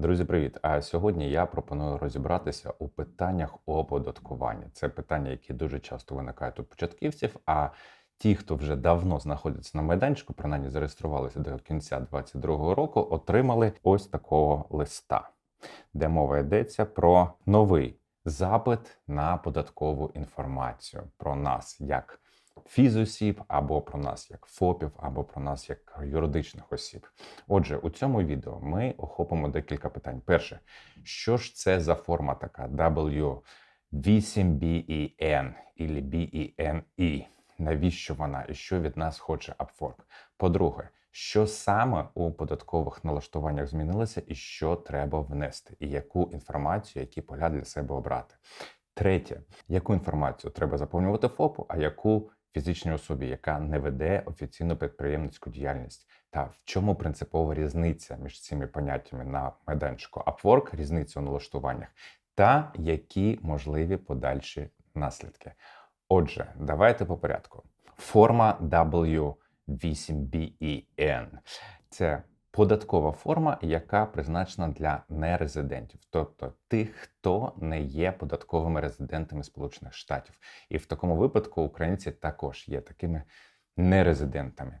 Друзі, привіт! А сьогодні я пропоную розібратися у питаннях оподаткування. Це питання, які дуже часто виникають у початківців. А ті, хто вже давно знаходиться на майданчику, принаймні зареєструвалися до кінця 2022 року, отримали ось такого листа, де мова йдеться про новий запит на податкову інформацію про нас як фізосіб, або про нас як ФОПів, або про нас як юридичних осіб. Отже, у цьому відео ми охопимо декілька питань. Перше, що ж це за форма така W8BEN і BENE? Навіщо вона і що від нас хоче Upwork? По-друге, що саме у податкових налаштуваннях змінилося, і що треба внести, і яку інформацію, які поля для себе обрати. Третє, яку інформацію треба заповнювати ФОПу, а яку фізичній особі, яка не веде офіційну підприємницьку діяльність, та в чому принципова різниця між цими поняттями на майданчику Upwork, різниця у налаштуваннях, та які можливі подальші наслідки. Отже, давайте по порядку. Форма W8BEN – це податкова форма, яка призначена для нерезидентів, тобто тих, хто не є податковими резидентами Сполучених Штатів. І в такому випадку українці також є такими нерезидентами.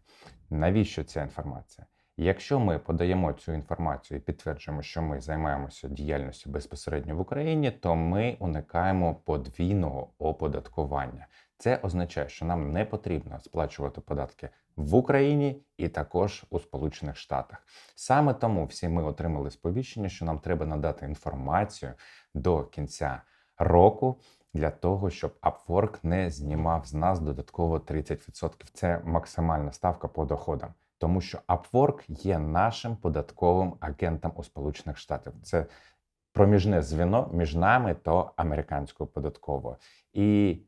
Навіщо ця інформація? Якщо ми подаємо цю інформацію і підтверджуємо, що ми займаємося діяльністю безпосередньо в Україні, то ми уникаємо подвійного оподаткування. Це означає, що нам не потрібно сплачувати податки в Україні і також у Сполучених Штатах. Саме тому всі ми отримали сповіщення, що нам треба надати інформацію до кінця року. Для того щоб Upwork не знімав з нас додатково 30%. Це максимальна ставка по доходам, тому що Upwork є нашим податковим агентом у Сполучених Штатах. Це проміжне звіно між нами та американською податковою. І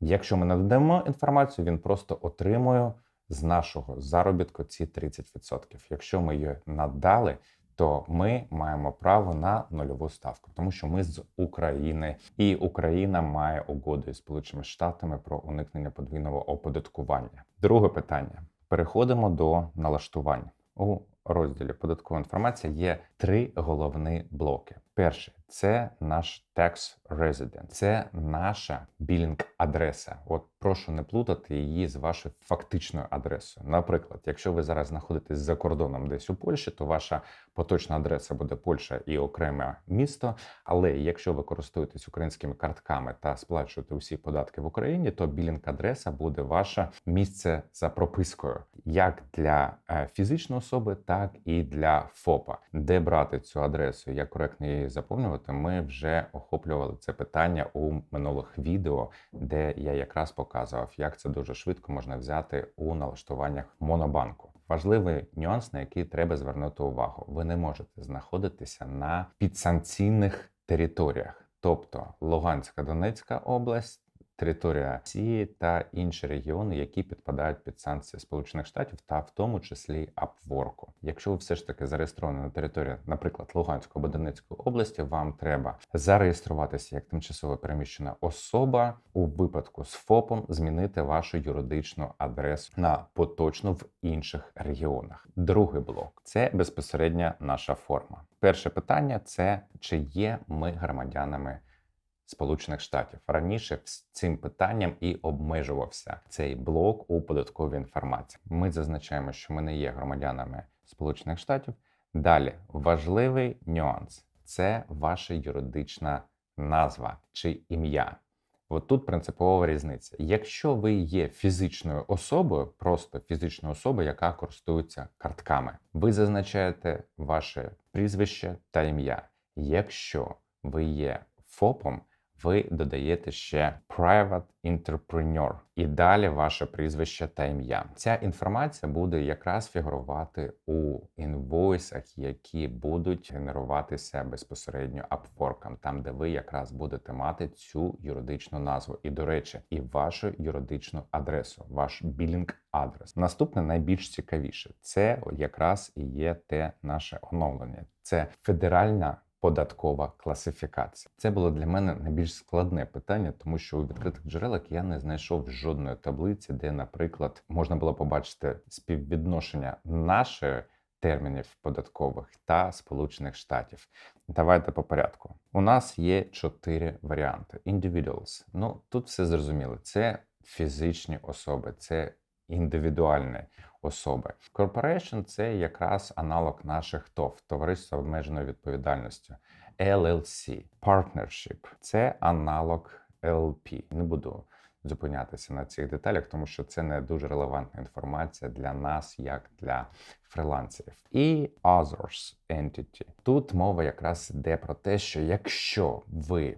якщо ми надаємо інформацію, він просто отримує з нашого заробітку ці 30%. Якщо ми її надали, то ми маємо право на нульову ставку, тому що ми з України, і Україна має угоду із Сполученими Штатами про уникнення подвійного оподаткування. Друге питання: переходимо до налаштування у розділі податкова інформація. Є три головні блоки. Перший це наш tax resident, це наша білінг-адреса. От прошу не плутати її з вашою фактичною адресою. Наприклад, якщо ви зараз знаходитесь за кордоном десь у Польщі, то ваша поточна адреса буде Польща і окреме місто. Але якщо ви користуєтесь українськими картками та сплачуєте усі податки в Україні, то білінг-адреса буде ваше місце за пропискою, як для е, фізичної особи, так і для ФОПа, де брати цю адресу, як коректно її заповнювати. Ми вже охоплювали це питання у минулих відео, де я якраз показував, як це дуже швидко можна взяти у налаштуваннях монобанку. Важливий нюанс, на який треба звернути увагу: ви не можете знаходитися на підсанкційних територіях, тобто Луганська Донецька область. Територія Росії та інші регіони, які підпадають під санкції Сполучених Штатів, та в тому числі Апворку. Якщо ви все ж таки зареєстровані на території, наприклад, Луганської або Донецької області, вам треба зареєструватися як тимчасово переміщена особа у випадку з ФОПом, змінити вашу юридичну адресу на поточну в інших регіонах. Другий блок це безпосередня наша форма. Перше питання це чи є ми громадянами. Сполучених Штатів раніше цим питанням і обмежувався цей блок у податковій інформації. Ми зазначаємо, що ми не є громадянами Сполучених Штатів. Далі важливий нюанс це ваша юридична назва чи ім'я. От тут принципова різниця. Якщо ви є фізичною особою, просто фізичною особою, яка користується картками, ви зазначаєте ваше прізвище та ім'я. Якщо ви є ФОПом, ви додаєте ще Private Entrepreneur і далі ваше прізвище та ім'я. Ця інформація буде якраз фігурувати у інвойсах, які будуть генеруватися безпосередньо Upwork, там де ви якраз будете мати цю юридичну назву. І, до речі, і вашу юридичну адресу, ваш білінг адрес. Наступне найбільш цікавіше це якраз і є те наше оновлення. Це федеральна податкова класифікація. Це було для мене найбільш складне питання, тому що у відкритих джерелах я не знайшов жодної таблиці, де, наприклад, можна було побачити співвідношення нашої термінів податкових та Сполучених Штатів. Давайте по порядку. У нас є чотири варіанти. Individuals. Ну тут все зрозуміло. Це фізичні особи, це індивідуальні особи. Corporation – це якраз аналог наших ТОВ, товариства з обмеженою відповідальністю. LLC – Partnership – це аналог LP. Не буду зупинятися на цих деталях, тому що це не дуже релевантна інформація для нас, як для фрилансерів. І Others Entity. Тут мова якраз йде про те, що якщо ви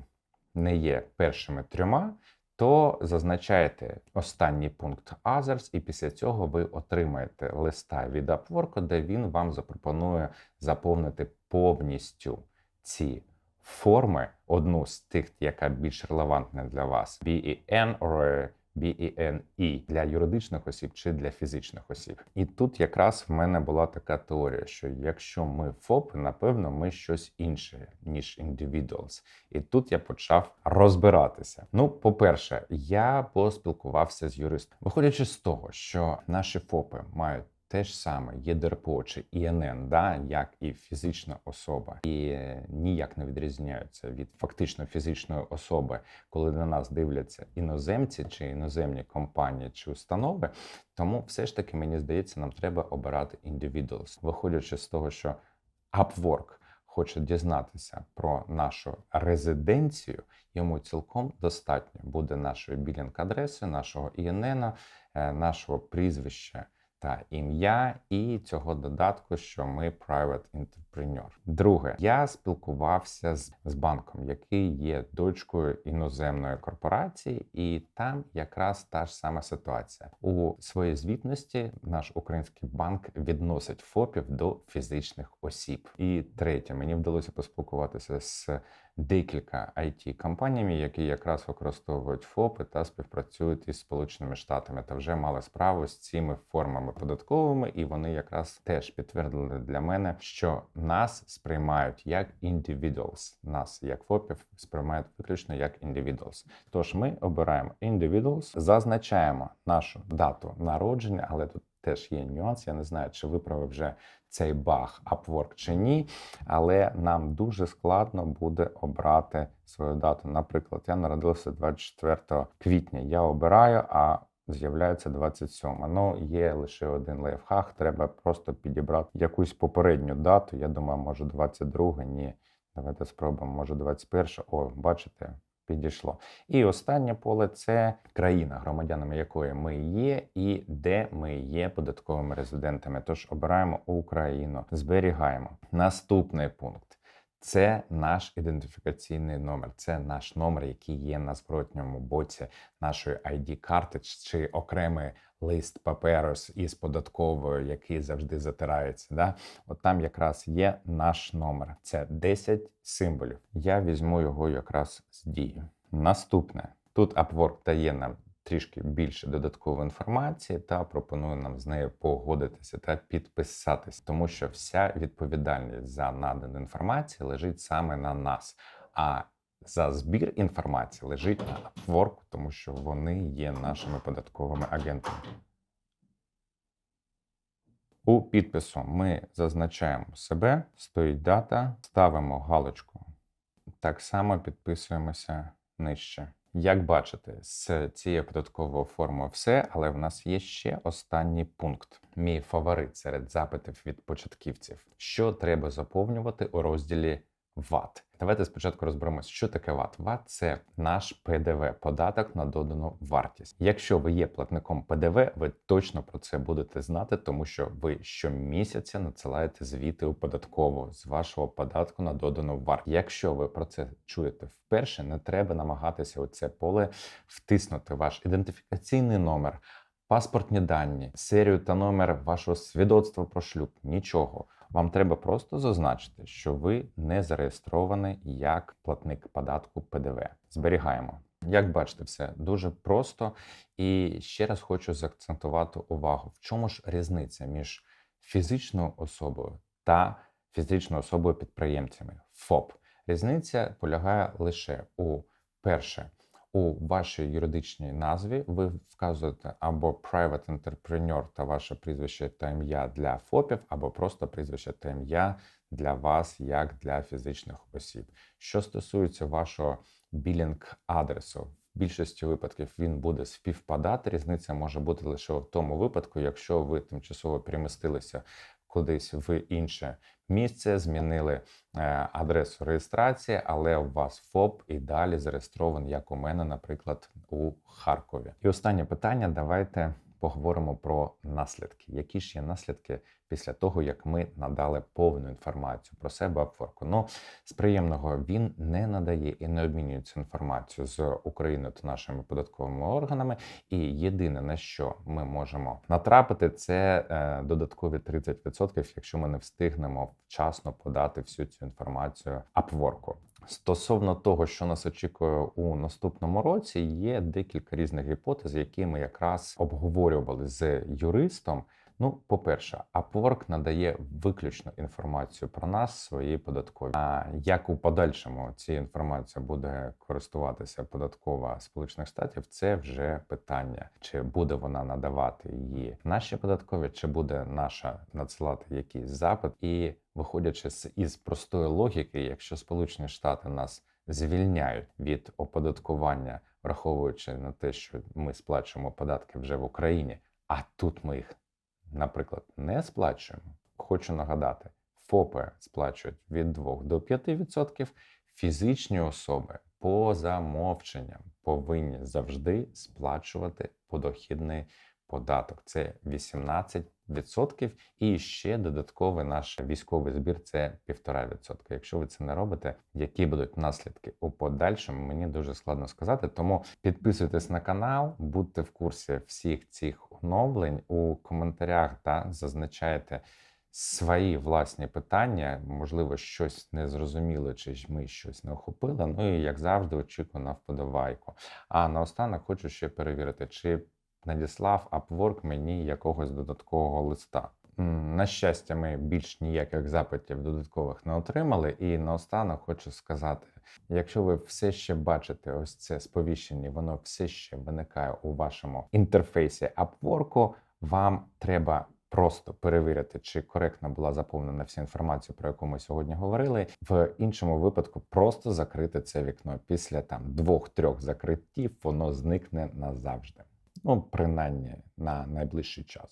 не є першими трьома, то зазначаєте останній пункт Others, і після цього ви отримаєте листа від Upwork, де він вам запропонує заповнити повністю ці форми, одну з тих, яка більш релевантна для вас, BEN or BENE для юридичних осіб чи для фізичних осіб. І тут якраз в мене була така теорія, що якщо ми ФОП, напевно, ми щось інше, ніж individuals. І тут я почав розбиратися. Ну, по-перше, я поспілкувався з юристом. Виходячи з того, що наші ФОПи мають те ж саме є ДРПО чи ІНН, да, як і фізична особа, і ніяк не відрізняються від фактично фізичної особи, коли на нас дивляться іноземці чи іноземні компанії чи установи. Тому все ж таки мені здається, нам треба обирати individuals. виходячи з того, що Upwork хоче дізнатися про нашу резиденцію, йому цілком достатньо буде нашої білінг-адреси, нашого ІНН, е, нашого прізвища та ім'я і цього додатку, що ми private entrepreneur. Друге, я спілкувався з, з банком, який є дочкою іноземної корпорації, і там якраз та ж сама ситуація. У своїй звітності наш український банк відносить ФОПів до фізичних осіб. І третє, мені вдалося поспілкуватися з декілька it компаніями, які якраз використовують ФОПи та співпрацюють із Сполученими Штатами та вже мали справу з цими формами податковими, і вони якраз теж підтвердили для мене, що нас сприймають як individuals. Нас як ФОПів сприймають виключно як individuals. Тож ми обираємо individuals, зазначаємо нашу дату народження, але тут теж є нюанс. Я не знаю, чи виправив вже цей баг Upwork чи ні, але нам дуже складно буде обрати свою дату. Наприклад, я народився 24 квітня. Я обираю, а з'являється 27. Ну, є лише один лайфхак. Треба просто підібрати якусь попередню дату. Я думаю, може 22, ні. Давайте спробуємо, може 21. О, бачите, підійшло. І останнє поле це країна, громадянами якої ми є, і де ми є податковими резидентами. Тож обираємо Україну, зберігаємо. Наступний пункт. Це наш ідентифікаційний номер, це наш номер, який є на зворотньому боці нашої id карти чи окремий лист паперу із податковою, який завжди затирається. Да? От там якраз є наш номер. Це 10 символів. Я візьму його якраз з дії. Наступне тут Upwork дає нам трішки більше додаткової інформації та пропоную нам з нею погодитися та підписатись, тому що вся відповідальність за надану інформацію лежить саме на нас. А за збір інформації лежить на Upwork, тому що вони є нашими податковими агентами. У підпису ми зазначаємо себе, стоїть дата, ставимо галочку. Так само підписуємося нижче. Як бачите, з цією податковою формою все, але в нас є ще останній пункт. Мій фаворит серед запитів від початківців, що треба заповнювати у розділі ВАТ. Давайте спочатку розберемося, що таке ВАТ. ВАТ це наш ПДВ, податок на додану вартість. Якщо ви є платником ПДВ, ви точно про це будете знати, тому що ви щомісяця надсилаєте звіти у податкову з вашого податку на додану вартість. Якщо ви про це чуєте вперше, не треба намагатися у це поле втиснути ваш ідентифікаційний номер. Паспортні дані, серію та номер вашого свідоцтва про шлюб, нічого. Вам треба просто зазначити, що ви не зареєстровані як платник податку ПДВ. Зберігаємо. Як бачите, все дуже просто. І ще раз хочу заакцентувати увагу, в чому ж різниця між фізичною особою та фізичною особою підприємцями ФОП. Різниця полягає лише у перше У вашій юридичній назві ви вказуєте або private entrepreneur та ваше прізвище та ім'я для ФОПів, або просто прізвище та ім'я для вас, як для фізичних осіб. Що стосується вашого білінг адресу, в більшості випадків він буде співпадати. Різниця може бути лише в тому випадку, якщо ви тимчасово перемістилися кудись в інше місце, змінили е, адресу реєстрації, але у вас ФОП і далі зареєстрований, як у мене, наприклад, у Харкові. І останнє питання. Давайте поговоримо про наслідки. Які ж є наслідки після того, як ми надали повну інформацію про себе Upwork? Ну, з приємного він не надає і не обмінюється інформацією з Україною та нашими податковими органами. І єдине на що ми можемо натрапити, це е, додаткові 30%, якщо ми не встигнемо вчасно подати всю цю інформацію Upwork. Стосовно того, що нас очікує у наступному році, є декілька різних гіпотез, які ми якраз обговорювали з юристом. Ну, по-перше, Upwork надає виключно інформацію про нас, свої податкові. А як у подальшому ці інформація буде користуватися податкова Сполучених Штатів, це вже питання, чи буде вона надавати її наші податкові, чи буде наша надсилати якийсь запит, і виходячи з із простої логіки, якщо Сполучені Штати нас звільняють від оподаткування, враховуючи на те, що ми сплачуємо податки вже в Україні, а тут ми їх наприклад, не сплачуємо, хочу нагадати, ФОПи сплачують від 2 до 5%, фізичні особи по замовченням повинні завжди сплачувати подохідний податок. Це 18%. І ще додатковий наш військовий збір це 1,5%. Якщо ви це не робите, які будуть наслідки у подальшому, мені дуже складно сказати. Тому підписуйтесь на канал, будьте в курсі всіх цих оновлень у коментарях та зазначайте. Свої власні питання, можливо, щось не зрозуміло, чи ж ми щось не охопили. Ну і як завжди, очікую на вподобайку. А наостанок хочу ще перевірити, чи надіслав Upwork мені якогось додаткового листа. На щастя, ми більш ніяких запитів додаткових не отримали. І наостанок хочу сказати: якщо ви все ще бачите ось це сповіщення, воно все ще виникає у вашому інтерфейсі Upwork, вам треба. Просто перевірити, чи коректно була заповнена вся інформація, про яку ми сьогодні говорили. В іншому випадку просто закрити це вікно. Після там двох-трьох закриттів воно зникне назавжди. Ну, принаймні на найближчий час.